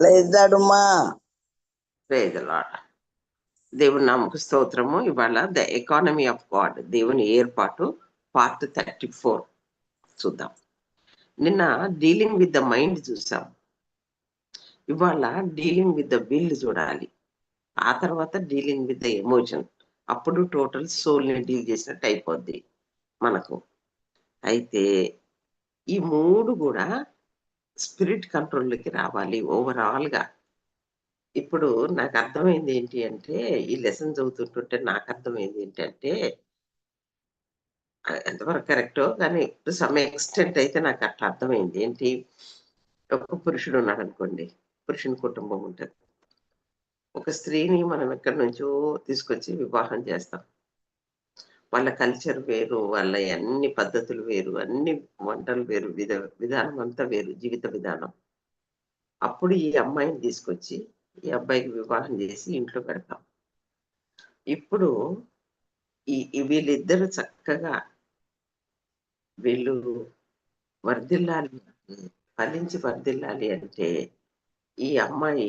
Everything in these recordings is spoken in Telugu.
లేదాడుమా దేవుని నామకు స్తోత్రము. ఇవాళ ద ఎకానమీ ఆఫ్ గాడ్ దేవుని ఏర్పాటు పార్ట్ థర్టీ ఫోర్ చూద్దాం. నిన్న డీలింగ్ విత్ ద మైండ్ చూసాం. ఇవాళ డీలింగ్ విత్ ద విల్ చూడాలి. ఆ తర్వాత డీలింగ్ విత్ ద ఎమోషన్ అప్పుడు టోటల్ సోల్ని డీల్ చేసినట్టు అయిపోద్ది మనకు. అయితే ఈ మూడు కూడా స్పిరిట్ కంట్రోల్లోకి రావాలి ఓవరాల్గా. ఇప్పుడు నాకు అర్థమైంది ఏంటి అంటే ఈ లెసన్ చదువుతుంటుంటే నాకు అర్థమైంది ఏంటంటే ఎంతవరకు కరెక్టో కానీ సమ్ ఎక్స్టెంట్ అయితే నాకు అట్లా అర్థమైంది. ఏంటి? ఒక పురుషుడు ఉన్నాడు అనుకోండి పురుషుని కుటుంబం ఉంటుంది. ఒక స్త్రీని మనం ఎక్కడి నుంచో తీసుకొచ్చి వివాహం చేస్తాం. వాళ్ళ కల్చర్ వేరు వాళ్ళ అన్ని పద్ధతులు వేరు అన్ని వంటలు వేరు విధ విధానం అంతా వేరు జీవిత విధానం. అప్పుడు ఈ అమ్మాయిని తీసుకొచ్చి ఈ అబ్బాయికి వివాహం చేసి ఇంట్లో పెడతాం. ఇప్పుడు ఈ వీళ్ళిద్దరు చక్కగా వీళ్ళు వర్ధిల్లాలి ఫలించి వర్ధిల్లాలి అంటే ఈ అమ్మాయి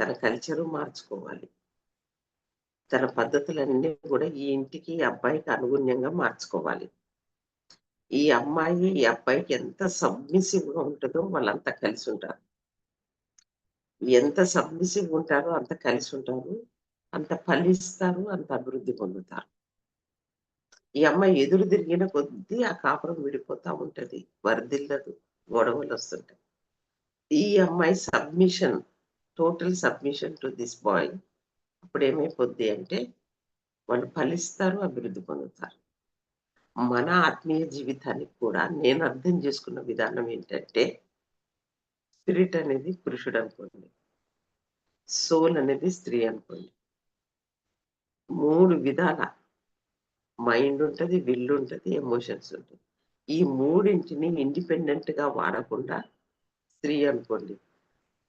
తన కల్చరు మార్చుకోవాలి. తన పద్ధతులన్నీ కూడా ఈ ఇంటికి ఈ అబ్బాయికి అనుగుణ్యంగా మార్చుకోవాలి. ఈ అమ్మాయి ఈ అబ్బాయికి ఎంత సబ్మిసివ్గా ఉంటుందో వాళ్ళంతా కలిసి ఉంటారు. ఎంత సబ్మిసివ్ ఉంటారో అంత కలిసి ఉంటారు. అంత ఫలిస్తారు అంత అభివృద్ధి పొందుతారు. ఈ అమ్మాయి ఎదురు తిరిగిన కొద్దీ ఆ కాపురం విడిపోతా ఉంటది. వరదిల్లదు గొడవలు వస్తుంటాయి. ఈ అమ్మాయి submission total submission to this boy అప్పుడు ఏమైపోద్ది అంటే వాళ్ళు ఫలిస్తారు అభివృద్ధి పొందుతారు. మన ఆత్మీయ జీవితానికి కూడా నేను అర్థం చేసుకున్న విధానం ఏంటంటే స్పిరిట్ అనేది పురుషుడు అనుకోండి సోల్ అనేది స్త్రీ అనుకోండి. మూడు విధాల మైండ్ ఉంటుంది విల్ ఉంటుంది ఎమోషన్స్ ఉంటుంది. ఈ మూడింటిని ఇండిపెండెంట్గా వాడకుండా స్త్రీ అనుకోండి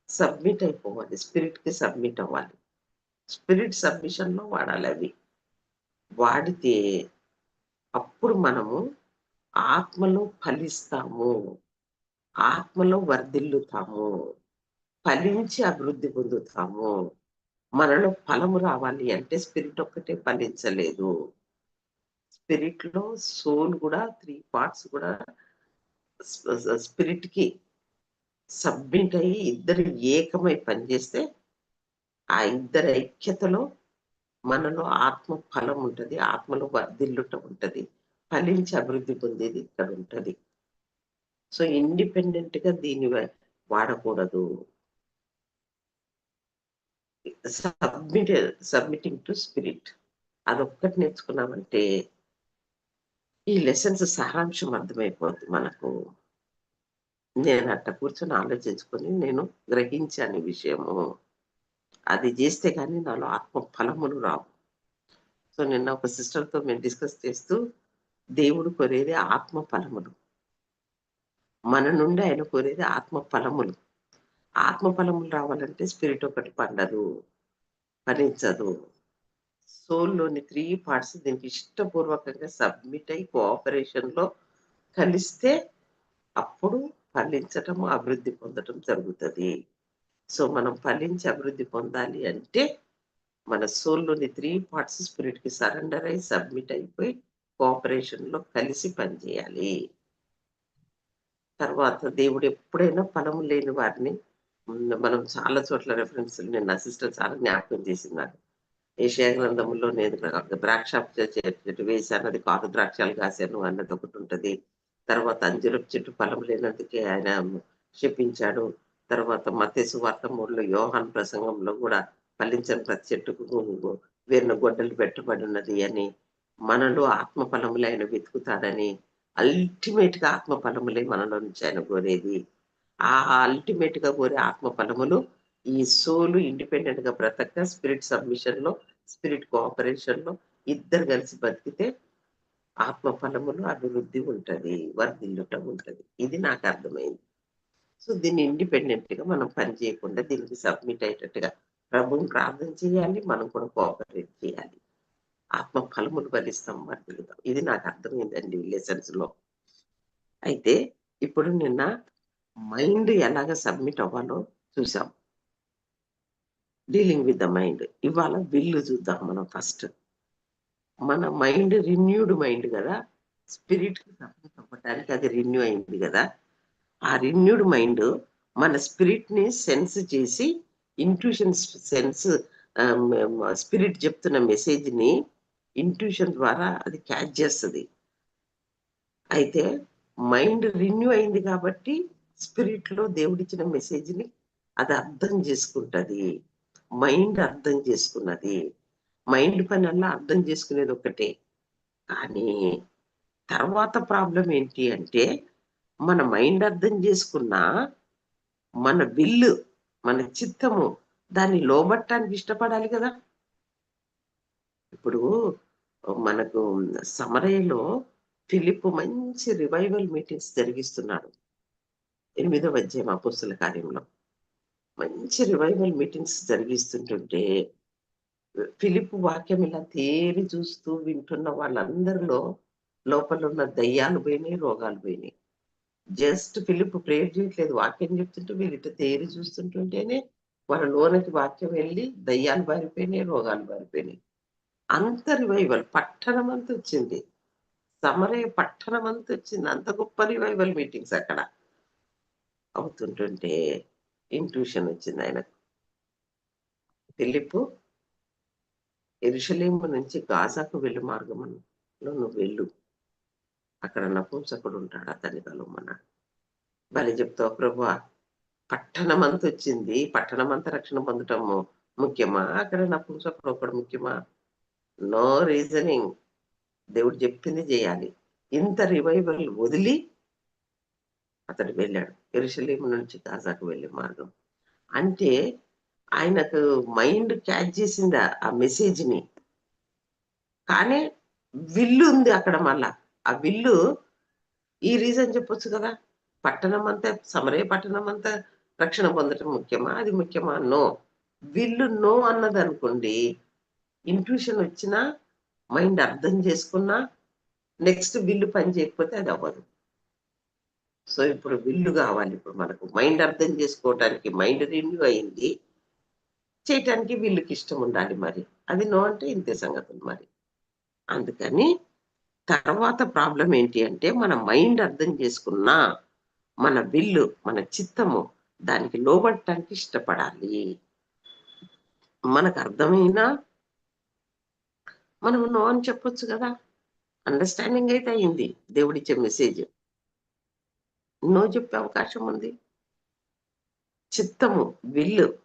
సబ్మిట్ అయిపోవాలి స్పిరిట్కి సబ్మిట్ అవ్వాలి. స్పిరిట్ సబ్మిషన్లో వాడాలి అవి వాడితే అప్పుడు మనము ఆత్మలో ఫలిస్తాము. ఆత్మలో వర్ధిల్లుతాము. ఫలించి అభివృద్ధి పొందుతాము. మనలో ఫలము రావాలి అంటే స్పిరిట్ ఒక్కటే ఫలించలేదు. స్పిరిట్లో సోల్ కూడా త్రీ పార్ట్స్ కూడా స్పిరిట్కి సబ్మిట్ అయ్యి ఇద్దరు ఏకమై పనిచేస్తే ఆ ఇద్దరి ఐక్యతలో మనలో ఆత్మ ఫలం ఉంటుంది ఆత్మలో వర్ధిల్లుట ఉంటుంది ఫలించి అభివృద్ధి పొందేది ఇక్కడ ఉంటుంది. సో ఇండిపెండెంట్గా దీన్ని వాడకూడదు. Submit submitting to spirit. అదొక్కటి నేర్చుకున్నామంటే ఈ లెసన్స్ సారాంశం అర్థమైపోద్ది మనకు. నేను అట్ట కూర్చొని ఆలోచించుకొని నేను గ్రహించాను విషయము. అది చేస్తే కానీ నాలో ఆత్మ ఫలములు రావు. సో నిన్న ఒక సిస్టర్తో మేము డిస్కస్ చేస్తూ దేవుడు కోరేది ఆత్మ ఫలములు. మన నుండి ఆయన కోరేది ఆత్మ ఫలములు. ఆత్మ ఫలములు రావాలంటే స్పిరిట్ ఒకటి పండదు ఫలించదు. సోల్లోని త్రీ పార్ట్స్ దీనికి ఇష్టపూర్వకంగా సబ్మిట్ అయి కోఆపరేషన్లో కలిస్తే అప్పుడు ఫలించటం అభివృద్ధి పొందటం జరుగుతుంది. సో మనం ఫలించి అభివృద్ధి పొందాలి అంటే మన సోల్లోని త్రీ పార్ట్స్ స్పిరిట్కి సరెండర్ అయి సబ్మిట్ అయిపోయి కోఆపరేషన్లో కలిసి పనిచేయాలి. తర్వాత దేవుడు ఎప్పుడైనా ఫలము లేని వారిని మనం చాలా చోట్ల రెఫరెన్స్ నేను అసిస్టెంట్ చాలా జ్ఞాపకం చేసింది నాకు ఏషియా గ్రంథంలో నేను ద్రాక్ష చెట్టు వేశాను అది కారు ద్రాక్షాలు కాశాను అన్నది ఒకటి ఉంటుంది. తర్వాత అంజురపు చెట్టు ఫలం లేనందుకే ఆయన క్షపించాడు తర్వాత మతేసు వార్త మూడులో యోహాన్ ప్రసంగంలో కూడా ఫలించని ప్రతి చెట్టుకు వేరిన గొడ్డలు పెట్టబడి ఉన్నది అని మనలో ఆత్మ ఫలములు ఆయన వెతుకుతాడని అల్టిమేట్గా ఆత్మ ఫలములే మనలో నుంచి ఆయన కోరేది. ఆ అల్టిమేట్గా కోరే ఆత్మ ఫలములు ఈ సోలు ఇండిపెండెంట్గా బ్రతక స్పిరిట్ సబ్మిషన్లో స్పిరిట్ కోఆపరేషన్లో ఇద్దరు కలిసి బతికితే ఆత్మ ఫలములు అభివృద్ధి ఉంటది వర్ధిల్లుట ఉంటది. ఇది నాకు అర్థమైంది. సో దీన్ని ఇండిపెండెంట్గా మనం పని చేయకుండా దీనికి సబ్మిట్ అయ్యేటట్టుగా ప్రభుని ప్రార్థన చేయాలి మనం కూడా కోఆపరేట్ చేయాలి. ఆత్మ ఫలములు ఫలిస్తాం వర్ధిల్లుతాం ఇది నాకు అర్థమైందండి లెసన్స్లో. అయితే ఇప్పుడు నిన్న మైండ్ ఎలాగ సబ్మిట్ అవ్వాలో చూసాం డీలింగ్ విత్ ద మైండ్. ఇవాళ విల్లు చూద్దాం మనం ఫస్ట్. మన మైండ్ రిన్యూడ్ మైండ్ కదా. స్పిరిట్ తప్పటానికి అది రిన్యూ అయింది కదా. ఆ రిన్యూడ్ మైండ్ మన స్పిరిట్ని సెన్స్ చేసి ఇంట్యూషన్ సెన్స్ స్పిరిట్ చెప్తున్న మెసేజ్ని ఇంట్యూషన్ ద్వారా అది క్యాచ్ చేస్తుంది. అయితే మైండ్ రిన్యూ అయింది కాబట్టి స్పిరిట్లో దేవుడిచ్చిన మెసేజ్ని అది అర్థం చేసుకుంటది. మైండ్ అర్థం చేసుకున్నది. మైండ్ పని అలా అర్థం చేసుకునేది ఒకటే కానీ తర్వాత ప్రాబ్లం ఏంటి అంటే మన మైండ్ అర్థం చేసుకున్నా మన విల్లు మన చిత్తము దాన్ని లోబట్టానికి ఇష్టపడాలి కదా. ఇప్పుడు మనకు సమరయ్యలో ఫిలిప్ మంచి రివైవల్ మీటింగ్స్ జరిగిస్తున్నాడు. ఎనిమిదవ అధ్యాయం అపుస్తుల కార్యంలో. మంచి రివైవల్ మీటింగ్స్ జరిగిస్తుంటుంటే ఫిలిప్ వాక్యం ఇలా తేరి చూస్తూ వింటున్న వాళ్ళందరిలో లోపల ఉన్న దయ్యాలు పోయినాయి రోగాలు పోయినాయి. జస్ట్ ఫిలిప్ ప్రేర్ చేయట్లేదు. వాక్యం చెప్తుంటే వీళ్ళు ఇట్లా తేరి చూస్తుంటుంటేనే వాళ్ళ లోనకి వాక్యం వెళ్ళి దయ్యాలు బారిపోయినాయి రోగాలు బారిపోయినాయి అంత రివైవల్ పట్టణం అంతా వచ్చింది. సమరయ పట్టణం అంతా వచ్చింది. అంత గొప్ప రివైవల్ మీటింగ్స్ అక్కడ అవుతుంటుంటే ఇంట్యూషన్ వచ్చింది ఆయనకు. ఫిలిప్ ఎరుషలేము నుంచి గాజాకు వెళ్ళు మార్గంలో నువ్వు వెళ్ళు. అక్కడ నపుంసకుడు ఉంటాడు అతన్ని కలవమన్నాడు బలి చెప్తావు ప్రభు పట్టణం అంత వచ్చింది. పట్టణం అంతా రక్షణ పొందటము ముఖ్యమా? అక్కడ నపుంసకుడు ఒకడు ముఖ్యమా? నో రీజనింగ్ దేవుడు చెప్పింది చేయాలి. ఇంత రివైవల్ వదిలి అతడు వెళ్ళాడు. ఎరుశలేం నుంచి గాజాకు వెళ్ళే మార్గం. అంటే ఆయనకు మైండ్ క్యాచ్ చేసింది ఆ మెసేజ్ని కానీ విల్లు ఉంది అక్కడ మళ్ళా. ఆ విల్లు ఈ రీజన్ చెప్పొచ్చు కదా. పట్టణం అంతా సమరయ పట్టణం అంతా రక్షణ పొందటం ముఖ్యమా? అది ముఖ్యమా? నో. విల్లు నో అన్నది అనుకోండి ఇంట్యూషన్ వచ్చినా మైండ్ అర్థం చేసుకున్నా నెక్స్ట్ విల్లు పని చేయకపోతే అది అవ్వదు. సో ఇప్పుడు విల్లు కావాలి. ఇప్పుడు మనకు మైండ్ అర్థం చేసుకోవటానికి మైండ్ రిన్యూ అయింది చేయటానికి వీళ్ళకి ఇష్టం ఉండాలి మరి. అది నో అంటే ఇంతే సంగతులు మరి. అందుకని తర్వాత ప్రాబ్లం ఏంటి అంటే మన మైండ్ అర్థం చేసుకున్నా మన విల్లు మన చిత్తము దానికి లోబడటానికి ఇష్టపడాలి. మనకు అర్థమైనా మనం నో అని చెప్పొచ్చు కదా. అండర్స్టాండింగ్ అయితే అయింది. దేవుడిచ్చే మెసేజ్ నో చెప్పే అవకాశం ఉంది. చిత్తము విల్లు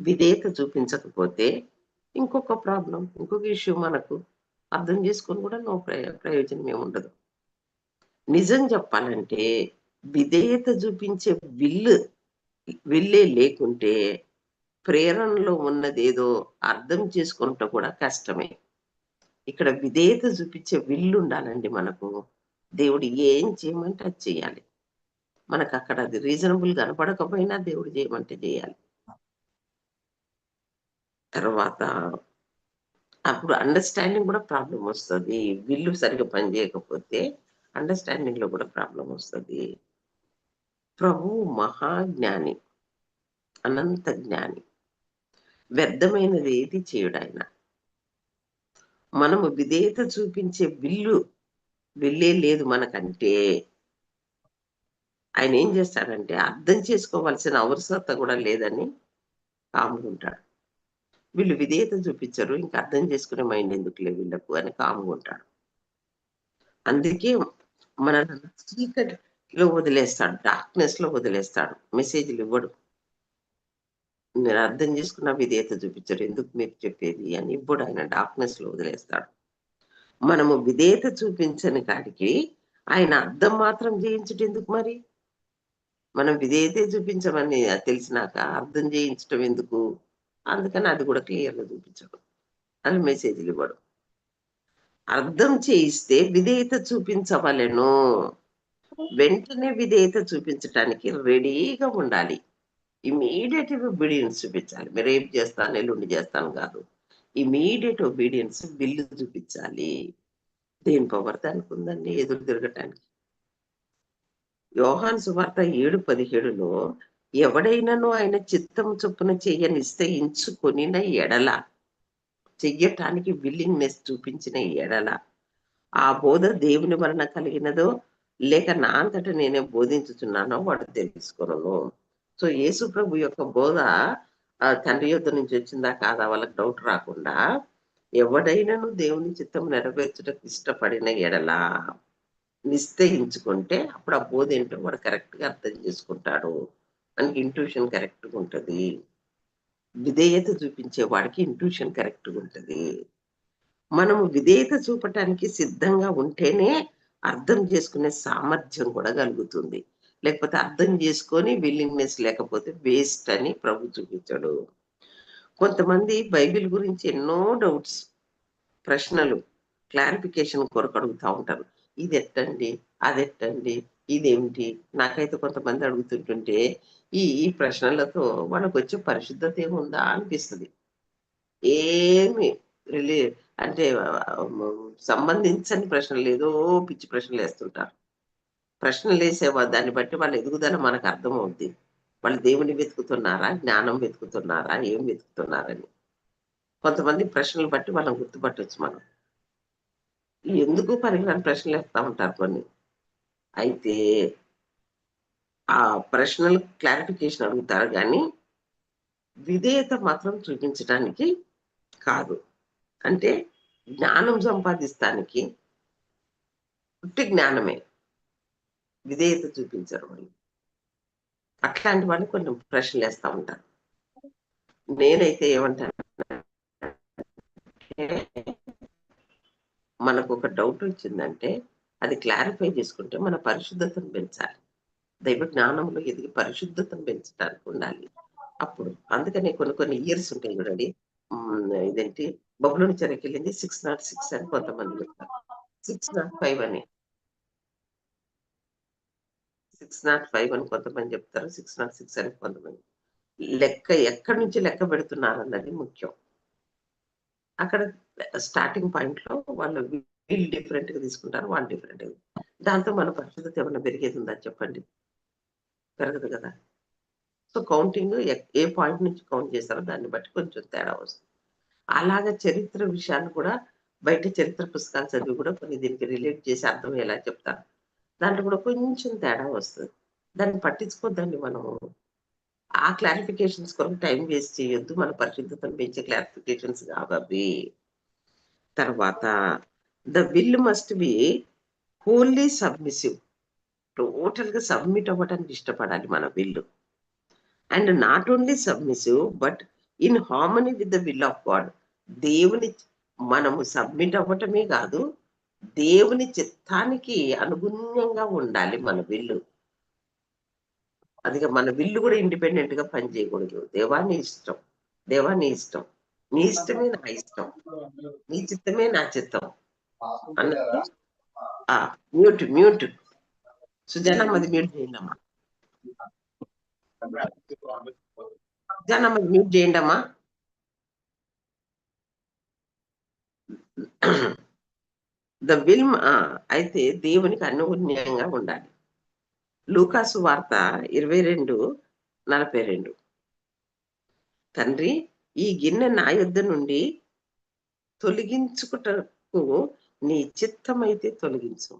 విధేయత చూపించకపోతే ఇంకొక ప్రాబ్లం ఇంకొక ఇష్యూ మనకు అర్థం చేసుకొని కూడా నో ప్రయోజనం ఏమి ఉండదు. నిజం చెప్పాలంటే విధేయత చూపించే విల్లు విల్లే లేకుంటే ప్రేరణలో ఉన్నదేదో అర్థం చేసుకుంటా కూడా కష్టమే. ఇక్కడ విధేయత చూపించే విల్లు ఉండాలండి మనకు. దేవుడు ఏం చేయమంటే అది చేయాలి. మనకు అక్కడ అది రీజనబుల్ కనపడకపోయినా దేవుడు చేయమంటే చేయాలి. తర్వాత అప్పుడు అండర్స్టాండింగ్ కూడా ప్రాబ్లం వస్తుంది. విల్లు సరిగ్గా పనిచేయకపోతే అండర్స్టాండింగ్లో కూడా ప్రాబ్లం వస్తుంది. ప్రభు మహాజ్ఞాని అనంత జ్ఞాని వ్యర్థమైనది ఏది చేయడు ఆయన? మనము విధేయత చూపించే విల్లు వెళ్ళే లేదు మనకంటే. ఆయన ఏం చేస్తాడంటే అర్థం చేసుకోవాల్సిన అవసరత కూడా లేదని కాముకుంటాడు వీళ్ళు విధేయత చూపించరు ఇంకా అర్థం చేసుకునే మైండ్ ఎందుకులే వీళ్ళకు అని కాముకుంటాడు అందుకే మన చీకటిలో వదిలేస్తాడు డార్క్నెస్లో వదిలేస్తాడు మెసేజ్లు ఇవ్వడు. నేను అర్థం చేసుకున్న విధేయత చూపించరు ఎందుకు మీరు చెప్పేది అని ఇవ్వడు ఆయన డార్క్నెస్లో వదిలేస్తాడు. మనము విధేయత చూపించని కాడికి ఆయన అర్థం మాత్రం చేయించడం ఎందుకు మరి? మనం విధేయతే చూపించమని తెలిసినాక అర్థం చేయించడం ఎందుకు? అందుకని అది కూడా క్లియర్గా చూపించడం అని మెసేజ్లు ఇవ్వడం. అర్థం చేయిస్తే విధేయత చూపించవలను. వెంటనే విధేయత చూపించటానికి రెడీగా ఉండాలి. ఇమీడియట్ ఒబీడియన్స్ చూపించాలి. మీరు ఏం చేస్తాను? ఎల్లుండి చేస్తాను కాదు. ఇమీడియట్ ఒబీడియన్స్ బిల్లు చూపించాలి. దేని పవర్ దానికి ఉందండి? ఎదురు తిరగటానికి. యోహాన్ సువార్త ఏడు పదిహేడులో ఎవడైనాను ఆయన చిత్తం చొప్పున చెయ్య నిశ్చయించుకొనిన ఎడల. చెయ్యటానికి విల్లింగ్నెస్ చూపించిన ఎడల. ఆ బోధ దేవుని వలన కలిగినదో లేక నా అంతట నేనే బోధించుతున్నానో వాడు తెలుసుకున్నాను సో యేసు ప్రభు యొక్క బోధ తండ్రి యుద్ధ నుంచి వచ్చిందా కాదా వాళ్ళకి డౌట్ రాకుండా ఎవడైనాను దేవుని చిత్తం నెరవేర్చడానికి ఇష్టపడిన ఎడలా నిశ్చయించుకుంటే అప్పుడు ఆ బోధ ఏంటో వాడు కరెక్ట్గా అర్థం చేసుకుంటాడు. మనకి ఇంట్యూషన్ కరెక్ట్గా ఉంటుంది. విధేయత చూపించే వాడికి ఇంట్యూషన్ కరెక్ట్గా ఉంటుంది. మనము విధేయత చూపటానికి సిద్ధంగా ఉంటేనే అర్థం చేసుకునే సామర్థ్యం కూడా కలుగుతుంది. లేకపోతే అర్థం చేసుకొని విల్లింగ్నెస్ లేకపోతే వేస్ట్ అని ప్రభు చూపించాడు. కొంతమంది బైబిల్ గురించి ఎన్నో డౌట్స్ ప్రశ్నలు క్లారిఫికేషన్ కొరకు అడుగుతూ ఉంటారు. ఇది ఎట్టండి అది ఎట్టండి ఇదేమిటి? నాకైతే కొంతమంది అడుగుతుంటుంటే ఈ ప్రశ్నలతో వాళ్ళకు వచ్చే పరిశుద్ధత ఏముందా అనిపిస్తుంది. ఏమి రిలే అంటే సంబంధించని ప్రశ్నలు ఏదో పిచ్చి ప్రశ్నలు వేస్తుంటారు. ప్రశ్నలు వేసేవా దాన్ని బట్టి వాళ్ళ ఎదుగుదల మనకు అర్థమవుద్ది. వాళ్ళు దేవుని వెతుకుతున్నారా? జ్ఞానం వెతుకుతున్నారా? ఏం వెతుకుతున్నారని. కొంతమంది ప్రశ్నలు బట్టి వాళ్ళని గుర్తుపట్టవచ్చు మనం. ఎందుకు పనికిరాని ప్రశ్నలు వేస్తూ ఉంటారు కొన్ని? అయితే ఆ ప్రశ్నలు క్లారిఫికేషన్ అడుగుతారు కానీ విధేయత మాత్రం చూపించడానికి కాదు. అంటే జ్ఞానం సంపాదిస్తానికి పుట్టి జ్ఞానమే. విధేయత చూపించరు వాళ్ళు. అట్లాంటి వాళ్ళు కొంచెం ప్రశ్నలు వేస్తూ ఉంటారు. నేనైతే ఏమంటాను మనకు ఒక డౌట్ వచ్చిందంటే అది క్లారిఫై చేసుకుంటే మన పరిశుద్ధతను పెంచాలి. దైవ జ్ఞానంలో ఎదిగి పరిశుద్ధతను పెంచడానికి ఉండాలి. అప్పుడు అందుకనే కొన్ని కొన్ని ఇయర్స్ ఉంటాయి చూడండి. ఇదేంటి? బబులోని చెరకెళ్ళింది సిక్స్ నాట్ సిక్స్ అని కొంతమంది చెప్తారు. సిక్స్ నాట్ ఫైవ్ అని. సిక్స్ నాట్ ఫైవ్ అని కొంతమంది చెప్తారు. సిక్స్ నాట్ సిక్స్ అని కొంతమంది. లెక్క ఎక్కడి నుంచి లెక్క పెడుతున్నారు అన్నది ముఖ్యం. అక్కడ స్టార్టింగ్ పాయింట్లో వాళ్ళు వీళ్ళు డిఫరెంట్గా తీసుకుంటారు వాళ్ళు డిఫరెంట్ దాంతో మన పరిశుద్ధత ఏమైనా పెరిగేది ఉందా చెప్పండి? పెరగదు కదా. సో కౌంటింగ్ ఏ పాయింట్ నుంచి కౌంట్ చేస్తారో దాన్ని బట్టి కొంచెం తేడా వస్తుంది. అలాగే చరిత్ర విషయాన్ని కూడా బయట చరిత్ర పుస్తకాలు చదివి కూడా కొన్ని దీనికి రిలేట్ చేసి అర్థమయ్యేలా చెప్తారు. దాంట్లో కూడా కొంచెం తేడా వస్తుంది. దాన్ని పట్టించుకోద్దండి మనము. ఆ క్లారిఫికేషన్స్ కొరకు టైం వేస్ట్ చేయొద్దు. మన పరిశుద్ధతను పెంచే క్లారిఫికేషన్స్ కావవి. తర్వాత the will must be wholly submissive టోటల్గా సబ్మిట్ అవ్వడానికి ఇష్టపడాలి మన will and not only submissive but in harmony with the will of God దేవుని మనము సబ్మిట్ అవ్వటమే కాదు దేవుని చిత్తానికి అనుగుణ్యంగా ఉండాలి మన విల్లు అది మన విల్లు కూడా ఇండిపెండెంట్గా పనిచేయకూడదు. దేవాన్ని ఇష్టం. దేవాన్ని ఇష్టం. నీ ఇష్టమే నా ఇష్టం. నీ చిత్తమే నా చిత్తం. మ్యూట్ మ్యూట్ సుజనమ్మది మ్యూట్ చేయండి అమ్మా మ్యూట్ చేయండి అమ్మా ద విల్ అయితే దేవునికి అనుగుణ్యంగా ఉండాలి. లూకాసు వార్త ఇరవై రెండు నలభై రెండు తండ్రి ఈ గిన్నె నా యుద్ధ నుండి తొలగించుకుటకు నీ చిత్తమైతే తొలగించు.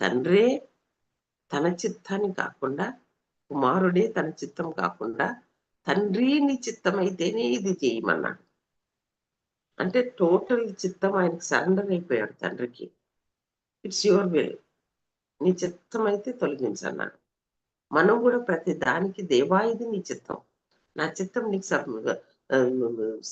తండ్రే తన చిత్తాన్ని కాకుండా కుమారుడే తన చిత్తం కాకుండా తండ్రి నీ చిత్తమైతేనే ఇది చేయమన్నాడు. అంటే టోటల్ చిత్తం ఆయనకు సరెండర్ అయిపోయాడు తండ్రికి. ఇట్స్ యువర్ విల్ నీ చిత్తం అయితే తొలగించన్నాడు. మనం కూడా ప్రతి దానికి దేవా ఇది నీ చిత్తం. నా చిత్తం నీకు సబ్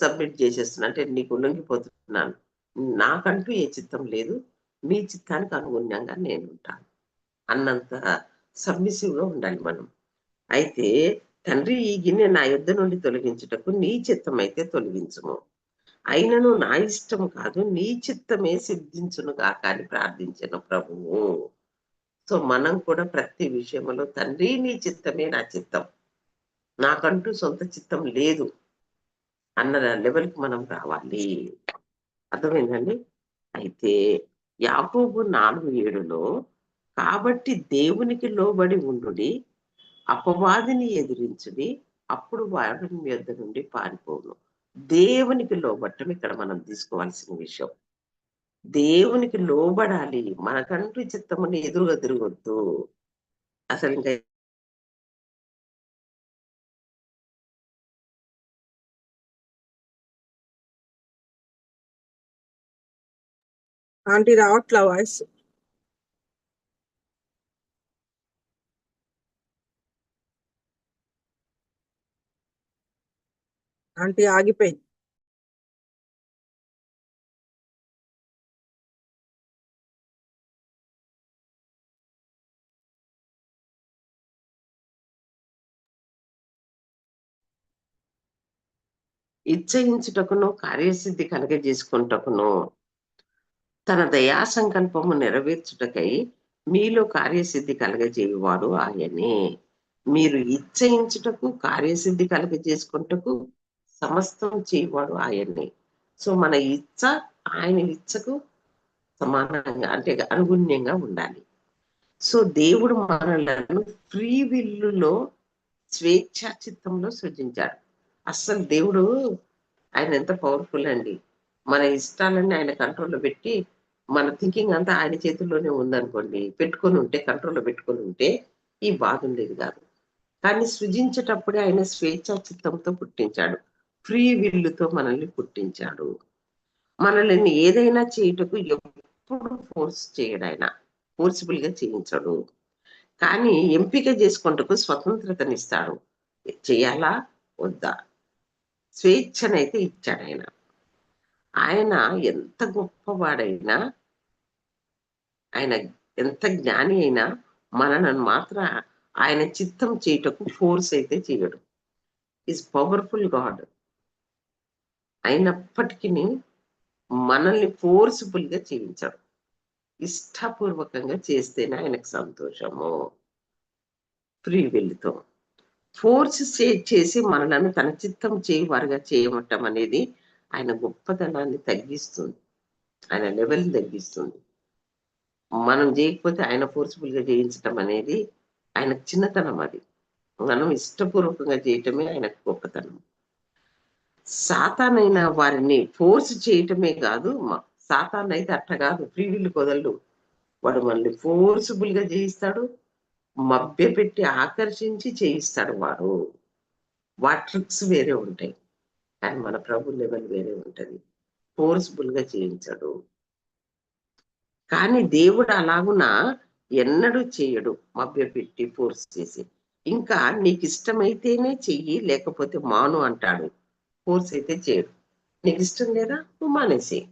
సబ్మిట్ చేసేస్తున్నా అంటే నీకు లొంగిపోతున్నాను. నాకంటూ ఏ చిత్తం లేదు. మీ చిత్తానికి అనుగుణ్యంగా నేను ఉంటాను అన్నంత సబ్మిసివ్గా ఉండాలి మనం. అయితే తండ్రి ఈ గిన్నె నా యుద్ధ నుండి తొలగించుటకు నీ చిత్తం అయితే తొలగించుము. అయినను నా ఇష్టం కాదు నీ చిత్తమే సిద్ధించునుగా కానీ ప్రార్థించిన ప్రభువు. సో మనం కూడా ప్రతి విషయంలో తండ్రి నీ చిత్తమే నా చిత్తం. నాకంటూ సొంత చిత్తం లేదు. అన్న లెవెల్కి మనం రావాలి. అర్థమైందండి? అయితే యాకోబు నాలుగు ఏడులో కాబట్టి దేవునికి లోబడి ఉండు అపవాదిని ఎదిరించుడి అప్పుడు వాడు మీ నుండి పారిపోను దేవునికి లోబట్టం ఇక్కడ మనం తీసుకోవాల్సిన విషయం. దేవునికి లోబడాలి మనకంటూ చిత్తమని ఎదురుగా తిరగొద్దు. అసలు ఇంకా ఆంటీ రావట్లా వాయిస్ ఆంటీ ఆగిపోయింది. ఇచ్చయించుటకును కార్యసిద్ధి కలగజేసుకుంటకును తన దయా సంకల్పము నెరవేర్చుటకై మీలో కార్యసిద్ధి కలగజేయువాడు ఆయనే. మీరు ఇచ్చయించుటకు కార్యసిద్ధి కలగజేసుకుంటకు సమస్తం చేయవాడు ఆయన్ని సో మన ఇచ్చ ఆయన ఇచ్చకు సమానంగా అంటే అనుగుణ్యంగా ఉండాలి. సో దేవుడు మనలను ఫ్రీ విల్లులో స్వేచ్ఛా చిత్తంలో సృజించాడు. అస్సలు దేవుడు ఆయన ఎంత పవర్ఫుల్ అండి. మన ఇష్టాలన్నీ ఆయన కంట్రోల్లో పెట్టి మన థింకింగ్ అంతా ఆయన చేతుల్లోనే ఉందనుకోండి పెట్టుకొని ఉంటే కంట్రోల్లో పెట్టుకొని ఉంటే ఈ బాధ ఉండేది కాదు. కానీ సృజించేటప్పుడే ఆయన స్వేచ్ఛా చిత్తంతో పుట్టించాడు. ఫ్రీ విల్లుతో మనల్ని పుట్టించాడు. మనల్ని ఏదైనా చేయుటకు ఎప్పుడు ఫోర్స్ చేయడు ఆయన. ఫోర్సిబుల్గా చేయించడు. కానీ ఎంపిక చేసుకుంటకు స్వతంత్రతనిస్తాడు. చేయాలా? వద్దా? స్వేచ్ఛనైతే ఇచ్చాడు ఆయన. ఆయన ఎంత గొప్పవాడైనా ఆయన ఎంత జ్ఞాని అయినా మనలను మాత్రం ఆయన చిత్తం చేయటకు ఫోర్స్ అయితే చేయడు. ఈజ్ పవర్ఫుల్ గాడ్ అయినప్పటికీ మనల్ని ఫోర్స్ఫుల్గా చేయించాడు. ఇష్టపూర్వకంగా చేస్తేనే ఆయనకు సంతోషము. ఫ్రీ విల్తో ఫోర్స్ చేసి మనలను తన చిత్తం చేయవారుగా చేయమటం అనేది ఆయన గొప్పతనాన్ని తగ్గిస్తుంది. ఆయన లెవెల్ తగ్గిస్తుంది. మనం చేయకపోతే ఆయన ఫోర్స్ఫుల్గా చేయించటం అనేది ఆయన చిన్నతనం అది. మనం ఇష్టపూర్వకంగా చేయటమే ఆయనకు గొప్పతనం. సాతానైన వారిని ఫోర్స్ చేయటమే కాదు సాతాన్ అయితే అట్ట కాదు ఫ్రీవిల్ కొదళ్ళు వాడు మనల్ని ఫోర్స్ఫుల్గా చేయిస్తాడు మభ్య పెట్టి ఆకర్షించి చేయిస్తాడు వాడు. వాటి ట్రిక్స్ వేరే ఉంటాయి. కానీ మన ప్రభు లెవెల్ వేరే ఉంటది. ఫోర్స్ఫుల్గా చేయించడు. కానీ దేవుడు అలాగున ఎన్నడూ చేయడు మభ్యపెట్టి ఫోర్స్ చేసి. ఇంకా నీకు ఇష్టమైతేనే చెయ్యి లేకపోతే మాను అంటాడు. ఫోర్స్ అయితే చేయడు. నీకు ఇష్టం లేదా? నువ్వు మానేసి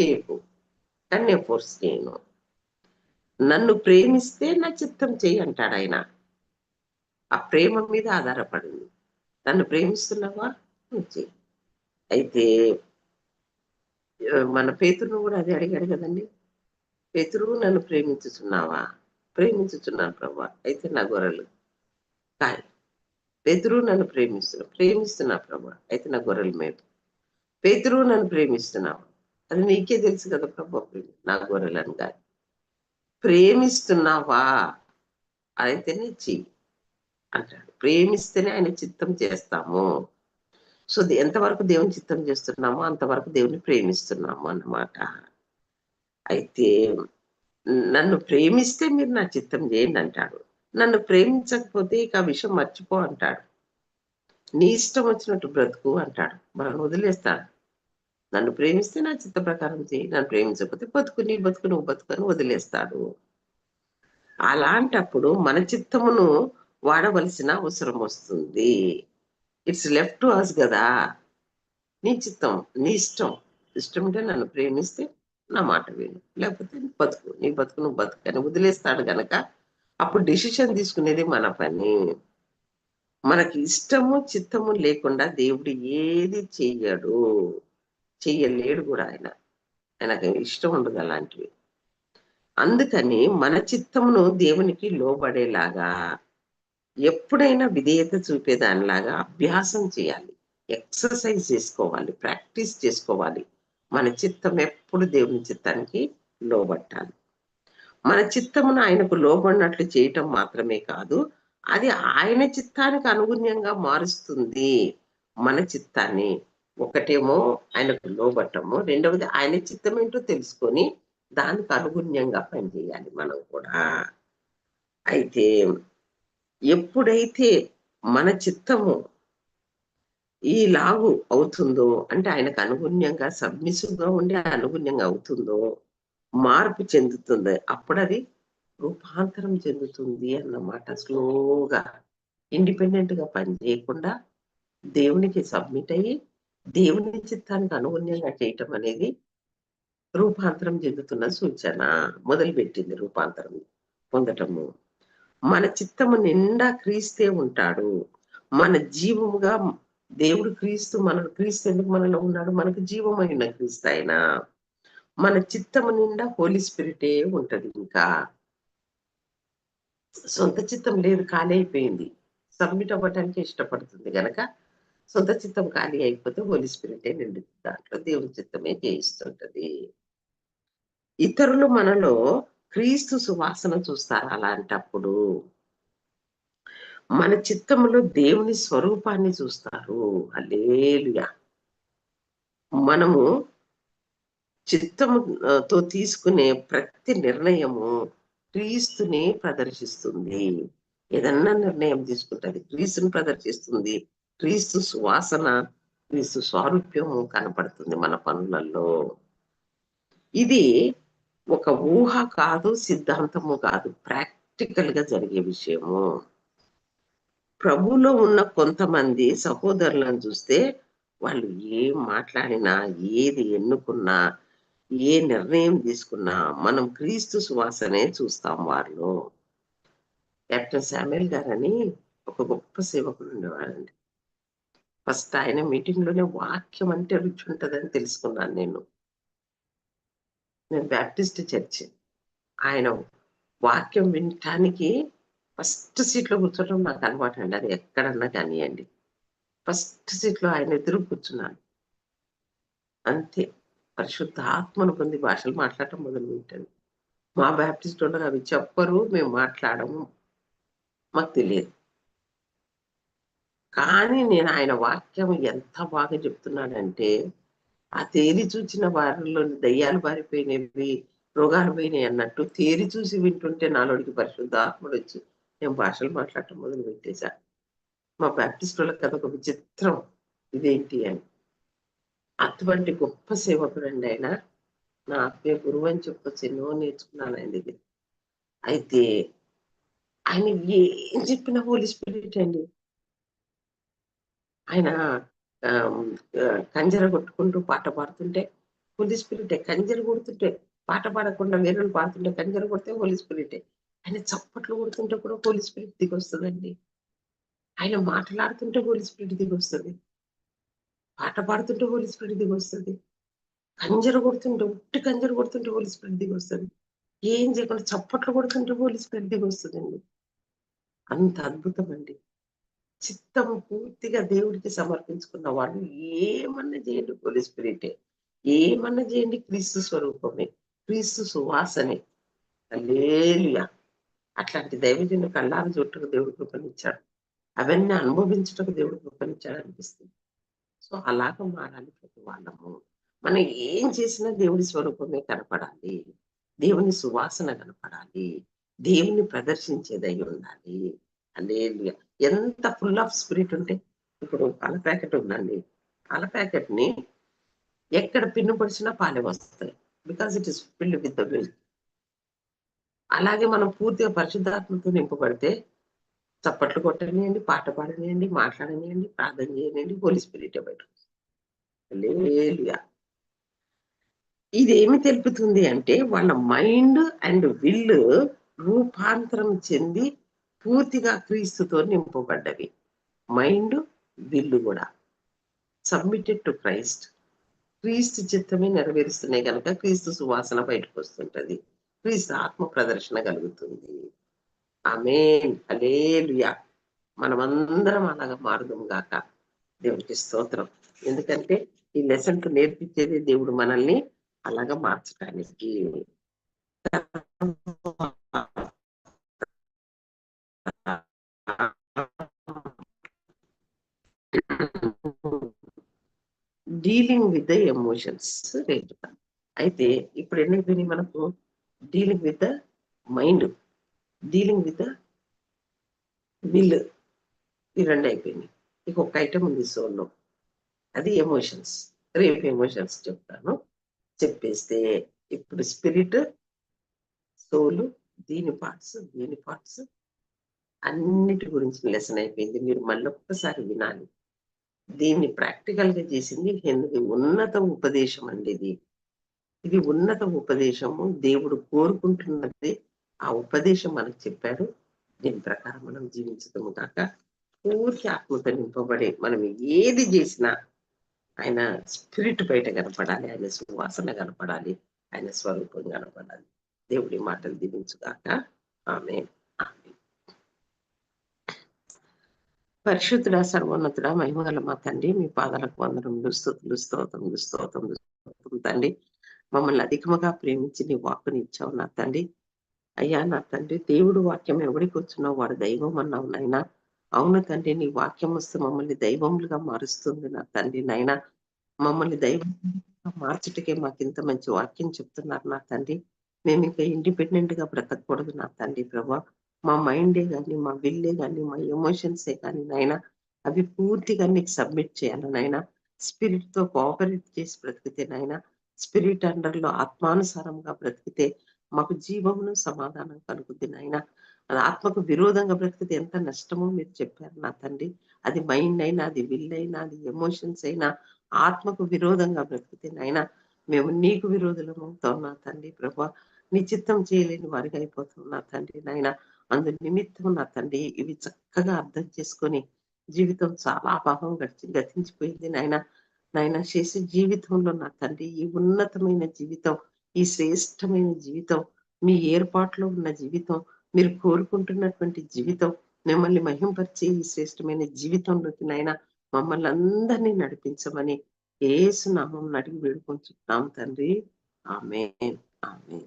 చేయకు. కానీ నేను ఫోర్స్ చేయను. నన్ను ప్రేమిస్తే నా చిత్తం చెయ్యి అంటాడు ఆయన. ఆ ప్రేమ మీద ఆధారపడింది. నన్ను ప్రేమిస్తున్నావా? నువ్వు చెయ్యి. అయితే మన పేతును కూడా అది అడిగాడు కదండి. పేతురు నన్ను ప్రేమించుచున్నావా? ప్రేమించుచున్నాను ప్రభా. అయితే నా గొర్రెలు. కాయ పేతురు నన్ను ప్రేమిస్తున్నా ప్రేమిస్తున్నా ప్రభా. అయితే నా గొర్రెలు మేపు పేతురు నన్ను ప్రేమిస్తున్నావు? అది నీకే తెలుసు కదా ప్రభా నా గొర్రెలను కాదు. ప్రేమిస్తున్నావా? అయితేనే చెయ్యి అంటాడు. ప్రేమిస్తేనే ఆయన చిత్తం చేస్తాము. సో ఎంతవరకు దేవుని చిత్తం చేస్తున్నామో అంతవరకు దేవుని ప్రేమిస్తున్నాము అన్నమాట. అయితే నన్ను ప్రేమిస్తే మీరు నా చిత్తం చేయండి అంటాడు. నన్ను ప్రేమించకపోతే ఇక ఆ విషయం మర్చిపో అంటాడు. నీ ఇష్టం వచ్చినట్టు బ్రతుకు అంటాడు. మనం వదిలేస్తాడు. నన్ను ప్రేమిస్తే నా చిత్త ప్రకారం చేయి. నన్ను ప్రేమించకపోతే బతుకు నీ బతుకు నువ్వు బతుకని వదిలేస్తాడు. అలాంటప్పుడు మన చిత్తమును వాడవలసిన అవసరం వస్తుంది. ఇట్స్ లెఫ్ట్ టు అస్ కదా. నీ చిత్తం నీ ఇష్టం. ఇష్టం ఉంటే నన్ను ప్రేమిస్తే నా మాట విను. లేకపోతే బతుకు నీ బతుకు నువ్వు బతుకు అని వదిలేస్తాడు గనక అప్పుడు డిసిషన్ తీసుకునేది మన పని. మనకి ఇష్టము చిత్తము లేకుండా దేవుడు ఏది చెయ్యడు. చెయ్యలేడు కూడా ఆయన. ఆయనకు ఇష్టం ఉండదు అలాంటివి. అందుకని మన చిత్తమును దేవునికి లోబడేలాగా ఎప్పుడైనా విధేయత చూపేదానిలాగా అభ్యాసం చేయాలి. ఎక్సర్సైజ్ చేసుకోవాలి ప్రాక్టీస్ చేసుకోవాలి. మన చిత్తం ఎప్పుడు దేవుని చిత్తానికి లోబట్టాలి. మన చిత్తమును ఆయనకు లోబడినట్లు చేయటం మాత్రమే కాదు అది ఆయన చిత్తానికి అనుగుణ్యంగా మారుస్తుంది మన చిత్తాన్ని. ఒకటేమో ఆయనకు లోబట్టము రెండవది ఆయన చిత్తం ఏంటో తెలుసుకొని దానికి అనుగుణ్యంగా పనిచేయాలి మనం కూడా. అయితే ఎప్పుడైతే మన చిత్తము ఈ లాగు అవుతుందో? అంటే ఆయనకు అనుగుణ్యంగా సబ్మిసివ్గా ఉండి అనుగుణ్యంగా అవుతుందో? మార్పు చెందుతుంది? అప్పుడు అది రూపాంతరం చెందుతుంది అన్నమాట స్లోగా ఇండిపెండెంట్గా పని చేయకుండా దేవునికి సబ్మిట్ అయ్యి దేవుని చిత్తానికి అనుగుణ్యంగా చేయటం అనేది రూపాంతరం చెందుతున్న సూచన మొదలుపెట్టింది రూపాంతరం పొందటము. మన చిత్తము నిండా క్రీస్తే ఉంటాడు. మన జీవముగా దేవుడు క్రీస్తు మన క్రీస్తు ఎందుకు మనలో ఉన్నాడు? మనకు జీవమైన క్రీస్తు ఆయన? మన చిత్తము నిండా హోలీ స్పిరిటే ఉంటది ఇంకా. సొంత చిత్తం లేదు ఖాళీ అయిపోయింది. సబ్మిట్ అవ్వటానికి ఇష్టపడుతుంది గనక. సొంత చిత్తం ఖాళీ అయిపోతే హోలీ స్పిరిటే నిండుతుంది. దాంట్లో దేవుని చిత్తమే చేయిస్తుంటది ఇతరులు మనలో క్రీస్తు సువాసన చూస్తారు అలాంటప్పుడు? మన చిత్తములో దేవుని స్వరూపాన్ని చూస్తారు. అలేలుయా మనము చిత్తముతో తీసుకునే ప్రతి నిర్ణయము క్రీస్తుని ప్రదర్శిస్తుంది. ఏదన్నా నిర్ణయం తీసుకుంటుంది. క్రీస్తుని ప్రదర్శిస్తుంది. క్రీస్తు సువాసన క్రీస్తు స్వారూప్యము కనపడుతుంది మన పనులలో. ఇది ఒక ఊహ కాదు సిద్ధాంతము కాదు. ప్రాక్టికల్గా జరిగే విషయము. ప్రభులో ఉన్న కొంతమంది సహోదరులను చూస్తే వాళ్ళు ఏం మాట్లాడినా ఏది ఎన్నుకున్నా ఏ నిర్ణయం తీసుకున్నా మనం క్రీస్తు సువాసనే చూస్తాం వారిలో. కెప్టెన్ శామ్యుల్ గారని ఒక గొప్ప సేవకుడు ఉండేవారండి ఫస్ట్ ఆయన మీటింగ్లోనే వాక్యం అంటే రుచి ఉంటుందని తెలుసుకున్నాను నేను. నేను బ్యాప్టిస్ట్ చర్చ్. ఆయన వాక్యం వినటానికి ఫస్ట్ సీట్లో కూర్చోవడం నాకు అలవాటు అండి. అది ఎక్కడన్నా కానివ్వండి ఫస్ట్ సీట్లో ఆయన ఎదురు కూర్చున్నాను అంతే. పరిశుద్ధ ఆత్మను పొంది భాషలు మాట్లాడటం మొదలు పెట్టాను మా బ్యాప్టిస్ట్ ఉండగా అవి చెప్పరు మేము మాట్లాడము. మాకు తెలియదు. కానీ నేను ఆయన వాక్యం ఎంత బాగా చెప్తున్నాడంటే ఆ తేలి చూచిన వారిలోని దయ్యాలు పారిపోయినవి రోగాలు పోయినాయి అన్నట్టు తేరి చూసి వింటుంటే నాలోడికి పరిశుద్ధ ఆత్మడు వచ్చి నేను భాషలు మాట్లాడటం మొదలు పెట్టేశా. మా బ్యాప్టిస్ట్ వాళ్ళకి ఒక విచిత్రం. ఇదేంటి అని. అటువంటి గొప్ప సేవకుడు అండి ఆయన. నా ఆత్మీయ గురువు అని చెప్పొచ్చు ఎన్నో నేర్చుకున్నాను ఆయన దగ్గర. అయితే ఆయన ఏం చెప్పిన హోలీ స్పిరిట్ అండి. ఆయన కంజర కొట్టుకుంటూ పాట పాడుతుంటే హోలీ స్పిరిటే కంజర కొడుతుంటే పాట పాడకుండా వేరే పాడుతుంటే కంజర కొడితే హోలీ స్పిరిటే ఆయన చప్పట్లు కొడుతుంటే కూడా హోలీ స్పిరిట్ దిగొస్తుందండి. ఆయన మాట్లాడుతుంటే హోలీ స్పిరిట్ దిగొస్తుంది. పాట పాడుతుంటే హోలీ స్పిరిట్ దిగొస్తుంది. కంజర కొడుతుంటే ఉట్టి కంజర కొడుతుంటే హోలీ స్పిరిట్ దిగొస్తుంది. ఏం చేయకుండా చప్పట్లు కొడుతుంటే హోలీ స్పిరిట్ దిగొస్తుందండి. అంత అద్భుతం అండి చిత్తం పూర్తిగా దేవుడికి సమర్పించుకున్న వాళ్ళు ఏమన్నా చేయండి హోలీ స్పిరిటే ఏమన్నా చేయండి క్రీస్తు స్వరూపమే క్రీస్తు సువాసనే. లేలుయా అట్లాంటి దైవజను కళ్ళారు చుట్టకు దేవుడు కృపనిచ్చాడు. అవన్నీ అనుభవించటకు దేవుడు కృపనిచ్చాడు అనిపిస్తుంది. సో అలాగ మారాలి ప్రతి వాళ్ళము. మనం ఏం చేసినా దేవుడి స్వరూపమే కనపడాలి. దేవుని సువాసన కనపడాలి. దేవుని ప్రదర్శించేదై ఉండాలి. అదే ఎంత ఫుల్ ఆఫ్ స్పిరిట్ ఉంటే ఇప్పుడు పాల ప్యాకెట్ ఉందండి. పాల ప్యాకెట్ని ఎక్కడ పిన్ను పొడిచినా పాలే వస్తాయి. Because it is filled with the milk. అలాగే మనం పూర్తిగా పరిశుద్ధాత్మతో నింపబడితే చప్పట్లు కొట్టనియండి పాట పాడనియండి మాట్లాడనియండి ప్రార్థన చేయనియండి హోలీ స్పిరిట్ బయటకు ఇదేమి తెలుపుతుంది అంటే వాళ్ళ మైండ్ అండ్ విల్ రూపాంతరం చెంది పూర్తిగా క్రీస్తుతో నింపబడ్డవి. మైండ్ విల్లు కూడా. సబ్మిటెడ్ టు క్రైస్ట్ క్రీస్తు చిత్తమే నెరవేరుస్తున్నాయి కనుక క్రీస్తు సువాసన బయటకు వస్తుంటది. క్రీస్తు ఆత్మ ప్రదర్శన కలుగుతుంది. ఆమె అలేలుయా మనమందరం అలాగా మారుదాం గాక దేవుడికి స్తోత్రం. ఎందుకంటే ఈ లెసన్ నేర్పించేది దేవుడు మనల్ని అలాగా మార్చడానికి డీలింగ్ విత్ ద ఎమోషన్స్. అయితే ఇప్పుడు ఎన్ని మనకు dealing with the mind dealing with the will ఈ రెండు అయిపోయినాయి. ఇక ఒక ఐటమ్ ఉంది సోల్లో అది ఎమోషన్స్ రేపు ఎమోషన్స్ చెప్తాను. చెప్పేస్తే ఇప్పుడు స్పిరిట్ సోలు దీని పార్ట్స్ దీని పార్ట్స్ అన్నిటి గురించి లెసన్ అయిపోయింది. మీరు మళ్ళీ ఒక్కసారి వినాలి. దీన్ని ప్రాక్టికల్గా చేసింది హెన్రీ ఉన్నత ఉపదేశం అండి ఇది. ఇది ఉన్నత ఉపదేశము. దేవుడు కోరుకుంటున్నది ఆ ఉపదేశం మనకు చెప్పాడు దీని ప్రకారం మనం జీవించటము కాక పూర్తి ఆత్మతో నింపబడి మనం ఏది చేసినా ఆయన స్పిరిట్ బయట కనపడాలి ఆయన సువాసన కనపడాలి ఆయన స్వరూపం కనపడాలి. దేవుడి మాటలు దీవించుగాక ఆమె పరిశుద్ధుడ సర్వోన్నతుడ మహిమగల మా తండ్రి మీ పాదాలకు వందనములు స్థుతులు స్తోత్రములు స్తోత్రములు స్తోత్రం తండ్రి. మమ్మల్ని అధికముగా ప్రేమించి నీ వాక్కుని ఇచ్చావు నా తండ్రి. అయ్యా నా తండ్రి దేవుడు వాక్యం ఎవడికి వచ్చినావు వాడు దైవం అన్నావు నాయన. అవును తండ్రి నీ వాక్యం వస్తే మమ్మల్ని దైవములుగా మారుస్తుంది నా తండ్రి నాయన. మమ్మల్ని దైవం మార్చుటకే మాకు ఇంత మంచి వాక్యం చెప్తున్నారు నా తండ్రి. మేము ఇంకా ఇండిపెండెంట్గా బ్రతకూడదు నా తండ్రి ప్రభా. మా మైండే కానీ మా విల్లే కానీ మా ఎమోషన్సే కానీ నాయన అవి పూర్తిగా నీకు సబ్మిట్ చేయాలి నాయన. స్పిరిట్తో కోఆపరేట్ చేసి బ్రతికితే నాయన స్పిరిట్ అండర్లో ఆత్మానుసారంగా బ్రతికితే మాకు జీవమును సమాధానం కలుగుద్ది నాయన. ఆత్మకు విరోధంగా బ్రతికితే ఎంత నష్టమో మీరు చెప్పారు నా తండ్రి. అది మైండ్ అయినా అది విల్ అయినా అది ఎమోషన్స్ అయినా ఆత్మకు విరోధంగా బ్రతికితే నాయన మేము నీకు విరోధులం అవుతాం నా తండ్రి ప్రభా. నిశ్చిత్తం చేయలేని వారిగా అయిపోతాం నా తండ్రి నాయన. అందు నిమిత్తం నా తండ్రి ఇవి చక్కగా అర్థం చేసుకొని జీవితం చాలా అభావం గడిచి గతించిపోయింది నాయన. నాయన చేసే జీవితంలో నా తండ్రి ఈ ఉన్నతమైన జీవితం ఈ శ్రేష్టమైన జీవితం మీ ఏర్పాట్లో ఉన్న జీవితం మీరు కోరుకుంటున్నటువంటి జీవితం మిమ్మల్ని మహింపరిచే ఈ శ్రేష్టమైన జీవితంలోకి నాయన మమ్మల్ని అందరినీ నడిపించమని ఏసునామం నామం అడిగి వేడుకుంటున్నాం తండ్రి. ఆమె ఆమె